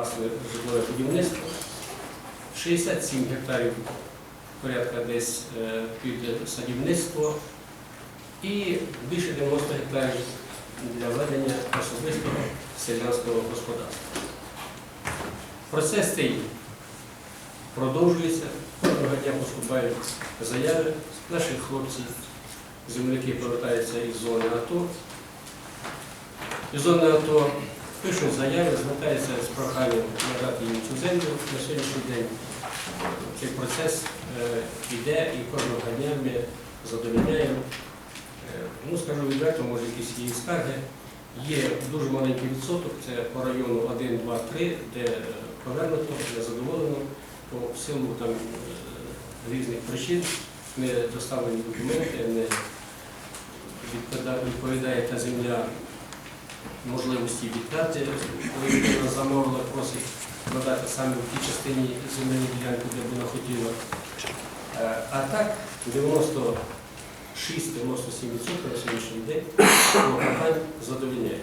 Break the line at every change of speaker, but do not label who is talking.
власне житлове будівництво. 67 гектарів порядка десь е, під садівництво і більше 90 гектарів для ведення особистого селянського господарства. Процес цей продовжується. Кожного дня поступають заяви. Наші хлопці, земляки повертаються із зони АТО. Із зони АТО пишуть заяви, звертаються з проханням надати їм цю землю. На сьогоднішній день цей процес е, йде і кожного дня ми задовольняємо. Е, Ну, скажу відверто, може якісь є скарги. Є дуже маленький відсоток, це по району 1, 2, 3, де е, повернуто, не задоволено, по в силу там е, різних причин не доставлені документи, не відповіда- відповідає та земля можливості віддати, коли людина замовила, просить надати саме в тій частині земельної ділянки, де вона хотіла. Е, А так 96-97% на сьогоднішній день клопотань задовільняється.